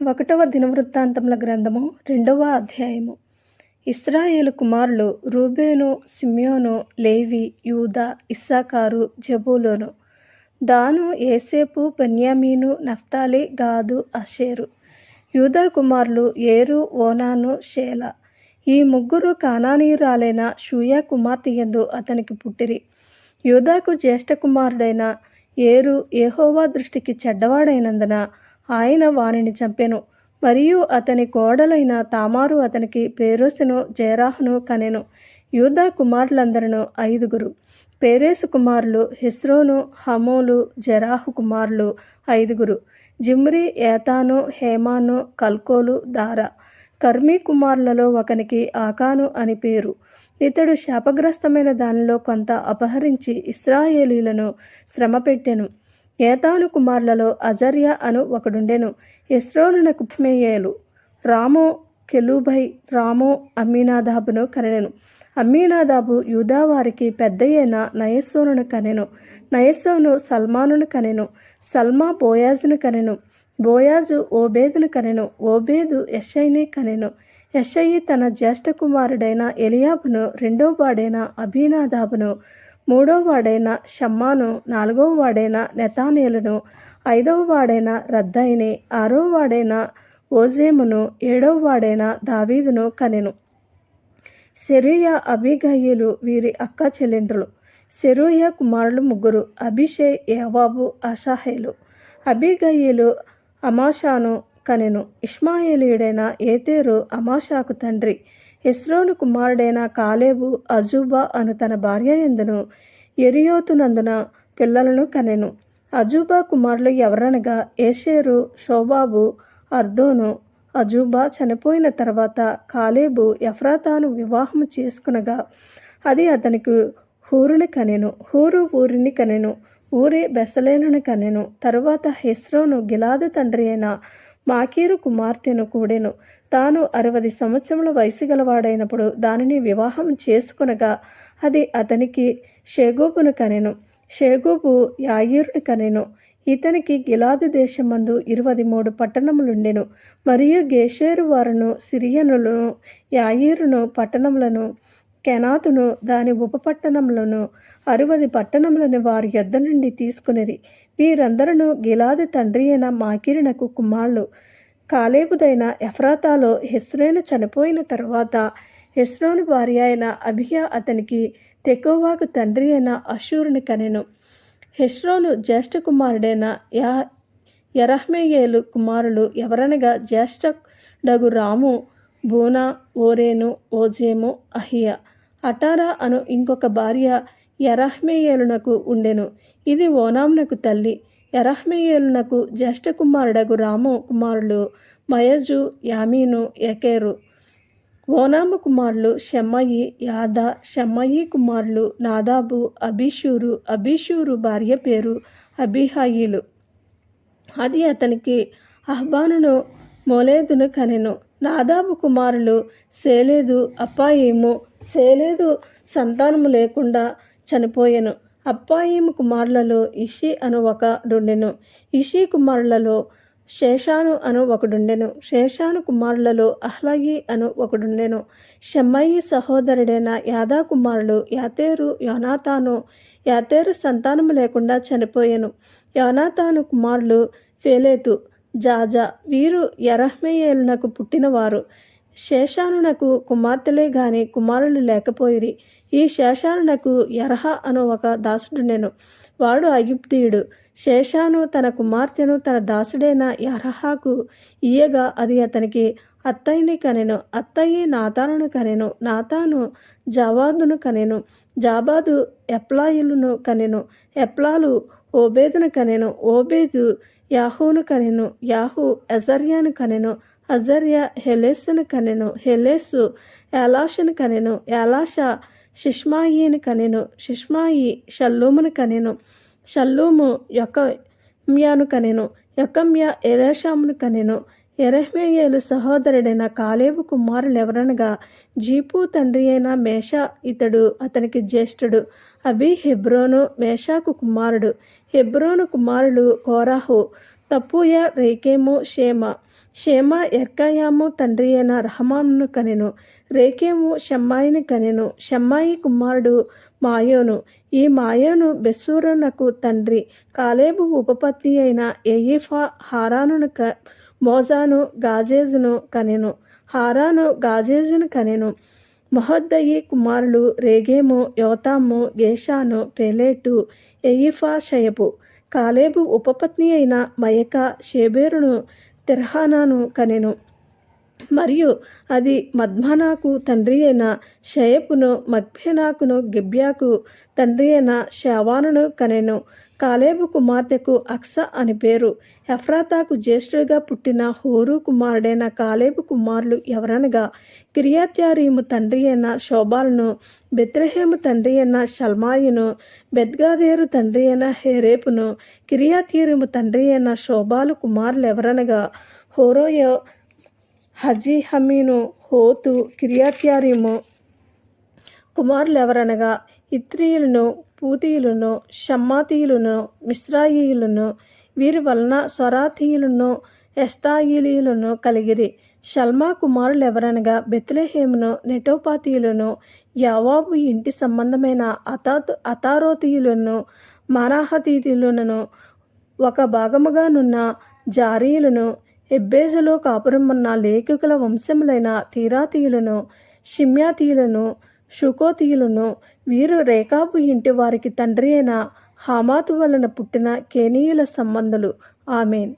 ఒకటవ దినవృత్తాంతముల గ్రంథము రెండవ అధ్యాయము. ఇస్రాయేలు కుమారులు రూబేను సిమ్యోను లేవి యూదా ఇస్సాకారు జబూలోను. దాను ఏసేపు బెన్యామీను నఫ్తాలి గాదు అషేరు. యూదా కుమారులు ఏరు ఓనాను షేల. ఈ ముగ్గురు కానానీయురాలైన షూయా కుమార్తె యందు అతనికి పుట్టిరి. యూదాకు జ్యేష్ఠ కుమారుడైన ఏరు ఏహోవా దృష్టికి చెడ్డవాడైనందున ఆయన వానిని చంపెను. మరియు అతని కోడలైన తామారు అతనికి పేరోసును జేరాహును కనెను. యూదా కుమారులందరూ ఐదుగురు. పేరేసు కుమారులు హిస్రోను హమోలు జెరాహు కుమారులు ఐదుగురు. జిమ్రి ఏతాను హేమాను కల్కోలు దారా. కర్మీ కుమారులలో ఒకనికి ఆకాను అని పేరు. ఇతడు శాపగ్రస్తమైన దానిలో కొంత అపహరించి ఇస్రాయేలీలను శ్రమపెట్టెను. ఏతాను కుమారులలో అజర్య అను ఒకడుండెను. ఎస్రోనునకు మేయేలు రామో కెలుభై రామో అమ్మీనాదాబును కనెను అమ్మీనాదాబు యూదావారికి పెద్దయైన నయస్సోనును కనెను. నయస్సోను సల్మానును కనెను. సల్మా బోయాజును కనెను. బోయాజు ఓబేదును కనెను. ఓబేదు యషైని కనెను. యషయి తన జ్యేష్ఠ కుమారుడైన ఎలియాబును రెండో వాడైన అభినాదాబును మూడో వాడైన షమ్మాను నాలుగవ వాడైన నెతానేలును ఐదవ వాడైన రద్దయిని ఆరో వాడైన ఓజేమును ఏడవ వాడైన దావీదును కనెను. సెరూయ అబిగయ్యులు వీరి అక్క చెల్లెండ్రులు. సెరూయ కుమారులు ముగ్గురు అభిషే యవాబు అషాహేలు. అబిగయ్యులు అమాషాను కనెను. ఇష్మాయేలీయుడైన ఏతేరు అమాషాకు తండ్రి. ఇస్రోను కుమారుడైన కాలేబు అజూబా అను తన భార్య ఎందును. ఎరియోతునందున పిల్లలను కనెను. అజూబా కుమారులు ఎవరనగా ఏషేరు షోబాబు అర్దోను. అజూబా చనిపోయిన తర్వాత కాలేబు ఎఫ్రాతాను వివాహము చేసుకునగా అది అతనికి హూరుని కనెను. హూరు ఊరిని కనెను. ఊరి బెసలేను కనెను. తరువాత హెస్రోను గిలాదు తండ్రి అయిన మాకీరు కుమార్తెను కూడెను. తాను అరవది సంవత్సరముల వయసు గలవాడైనప్పుడు దానిని వివాహం చేసుకునగా అది అతనికి షేగూబును కనెను. షేగూబు యాయూరుని కనెను. ఇతనికి గిలాదు దేశమందు ఇరవై మూడు పట్టణములుండెను. మరియు గేషేరు వారును సిరియనులను యాయీరును పట్టణములను కెనాతును దాని ఉపపట్టణములను అరువది పట్టణములను వారి యొద్ద నుండి తీసుకునిరి. వీరందరూ గిలాది తండ్రి అయిన మాకిరినకు కుమారులు. కాలేబుదైన ఎఫ్రాతాలో హెస్రేను చనిపోయిన తర్వాత హెస్రోను భార్య అయిన అభియా అతనికి తెకోవాకు తండ్రి అయిన అశూరుని కనెను. హెస్రోను జ్యేష్ఠ కుమారుడైన యా యరహ్మేయేలు కుమారులు ఎవరనగా జ్యేష్ఠ డగు రాము బూనా ఓరేను ఓజేము అహియా. అటారా అను ఇంకొక భార్య ఎరహ్మేయేలునకు ఉండెను. ఇది ఓనాంనకు తల్లి. ఎరహ్మేయేలునకు జ్యేష్ఠ కుమారుడగు రాము కుమారులు మయజు యామీను ఎకేరు ఓనాము కుమారులు షమ్మయి యాదా షమ్మయి కుమారులు నాదాబు అభిషూరు అభిషూరు భార్య పేరు అభిహాయిలు అది అతనికి అహ్బానును మోలేదును కనెను. నాదాబు కుమారులు సేలేదు అప్పాయిము సేలేదు సంతానము లేకుండా చనిపోయెను. అప్పాయిము కుమారులలో ఇషి అను ఒకడుండెను. ఇషి కుమారులలో శేషాను అను ఒకడుండెను. శేషాను కుమారులలో అహ్లయి అను ఒకడుండెను. షమ్మయి సహోదరుడైన యాదా కుమారులు యాతేరు యోనాతాను. యాతేరు సంతానము లేకుండా చనిపోయాను. యోనాతాను కుమారులు ఫేలేతు జాజా. వీరు యరహ్మేయేలునకు పుట్టినవారు. శేషానునకు కుమార్తెలే గాని కుమారులు లేకపోయిరి. ఈ శేషానునకు యరహ అను ఒక దాసుడుండెను వాడు అయుప్తియుడు శేషాను తన కుమార్తెను తన దాసుడైన యరహాకు ఇయ్యగా అది అతనికి అత్తయ్యని కనెను. అత్తయ్యి నాతానును కనెను. నాతాను జాబాదును కనెను. జాబాదు ఎప్లాయులను కనెను. ఎప్లాలు ఓబేదును కనెను. ఓబేదు యాహూను కనెను. యాహూ అజర్యాను కనెను. అజర్య హెలెస్సును కనెను హెలెస్సు యాలాషును కనెను యాలాష షిష్మాయిని కనెను షిష్మాయి షల్లూమును కనెను షల్లూము యొకమ్యాను కనెను యొకమ్య ఎరేషామును కనెను ఎరహ్మేయేలు సహోదరుడైన కాలేబు కుమారులు ఎవరనగా జీపు తండ్రి అయిన మేష ఇతడు అతనికి జ్యేష్ఠుడు అభి హెబ్రోను మేషాకు కుమారుడు హెబ్రోను కుమారులు కోరాహు తప్పుయ రేకేమో షేమ షేమ ఎర్కాయాము తండ్రి అయిన రహమాను కనెను. రేకేము షమ్మాయిని కనెను. షమ్మాయి కుమారుడు మాయోను. ఈ మాయోను బెస్సూరునకు తండ్రి. కాలేబు ఉపపత్తి అయిన ఎయిఫా హారానును క మోజాను గాజేజును కనెను. హారాను గాజేజును కనెను. మహోద్దయి కుమారులు రేగేము యోతాము గేషాను పెలేటు ఎయిఫా షయపు కాలేబు ఉపపత్ని అయిన మయక షేబేరును తెర్హానాను కనెను. మరియు అది మద్మానాకు తండ్రి అయిన షయపును మగ్భేనాకును గిబ్యాకు తండ్రి అయిన షావానును కనెను. కాలేబు కుమార్తెకు అక్స అని పేరు. ఎఫ్రాతాకు జ్యేష్ఠుడిగా పుట్టిన హోరు కుమారుడైన కాలేబు కుమారులు ఎవరనగా కిరియాత్యారీము తండ్రి అయిన శోభాలను బెత్రహేము తండ్రి అయిన షల్మాయును బెద్గాదేరు తండ్రి అయిన హేరేపును కిరియాతీరుము తండ్రి అయిన శోభాలు కుమారులు ఎవరనగా హోరోయో హజీహమీను హోతు కిరియాత్యారీము కుమారులు ఎవరనగా ఇత్రియులను పూతీయులను షమ్మాతీయులను మిశ్రాయియులను వీరి వలన స్వరాతీయులను ఎస్తాయిలీయులను కలిగిరి. షల్మా కుమారులు ఎవరనగా బెత్లెహేమును నెటోపాతీయులను యావాబు ఇంటి సంబంధమైన అతా అతారోతీయులను మానాహతీయులను ఒక భాగముగానున్న జారీయులను ఎబ్బేజులో కాపురమున్న లేఖకుల వంశములైన తీరాతీయులను షిమ్యాతీయులను షుకోతీయులను వీరు రేఖాబు ఇంటి వారికి తండ్రి అయిన హామాతు వలన పుట్టిన కేనీయుల సంబంధులు. ఆమెన్.